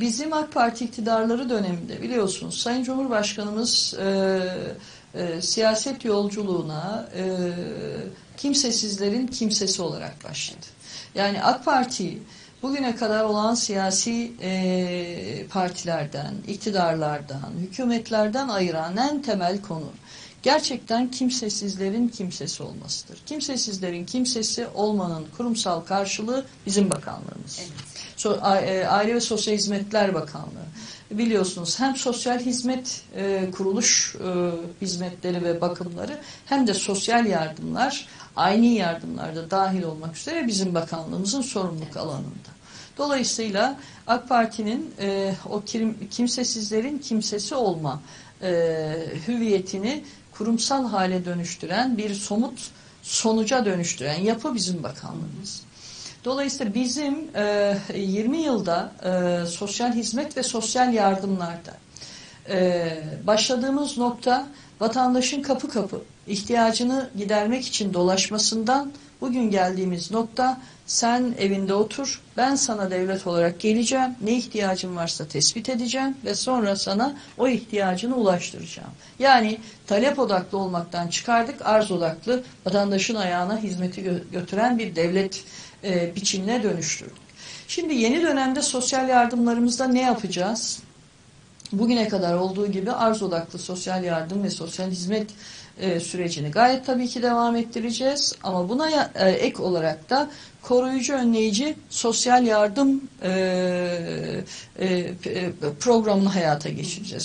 Bizim AK Parti iktidarları döneminde biliyorsunuz Sayın Cumhurbaşkanımız e, e, siyaset yolculuğuna e, kimsesizlerin kimsesi olarak başladı. Yani AK Parti bugüne kadar olan siyasi e, partilerden, iktidarlardan, hükümetlerden ayıran en temel konu gerçekten kimsesizlerin kimsesi olmasıdır. Kimsesizlerin kimsesi olmanın kurumsal karşılığı bizim bakanlığımız. Evet. E, Aile ve Sosyal Hizmetler Bakanlığı. Biliyorsunuz hem sosyal hizmet e, kuruluş e, hizmetleri ve bakımları hem de sosyal yardımlar aynı yardımlarda dahil olmak üzere bizim bakanlığımızın sorumluluk alanında. Dolayısıyla AK Parti'nin e, o kim- kimsesizlerin kimsesi olma e, hüviyetini kurumsal hale dönüştüren bir somut sonuca dönüştüren yapı bizim bakanlığımız. Dolayısıyla bizim e, 20 yılda e, sosyal hizmet ve sosyal yardımlarda e, başladığımız nokta vatandaşın kapı kapı ihtiyacını gidermek için dolaşmasından bugün geldiğimiz nokta sen evinde otur ben sana devlet olarak geleceğim ne ihtiyacın varsa tespit edeceğim ve sonra sana o ihtiyacını ulaştıracağım. Yani talep odaklı olmaktan çıkardık arz odaklı vatandaşın ayağına hizmeti gö- götüren bir devlet e, biçimine dönüştürdük. Şimdi yeni dönemde sosyal yardımlarımızda ne yapacağız? Bugüne kadar olduğu gibi arz odaklı sosyal yardım ve sosyal hizmet e, sürecini gayet tabii ki devam ettireceğiz. Ama buna ya- e, ek olarak da koruyucu önleyici sosyal yardım e, e, e, programını hayata geçireceğiz.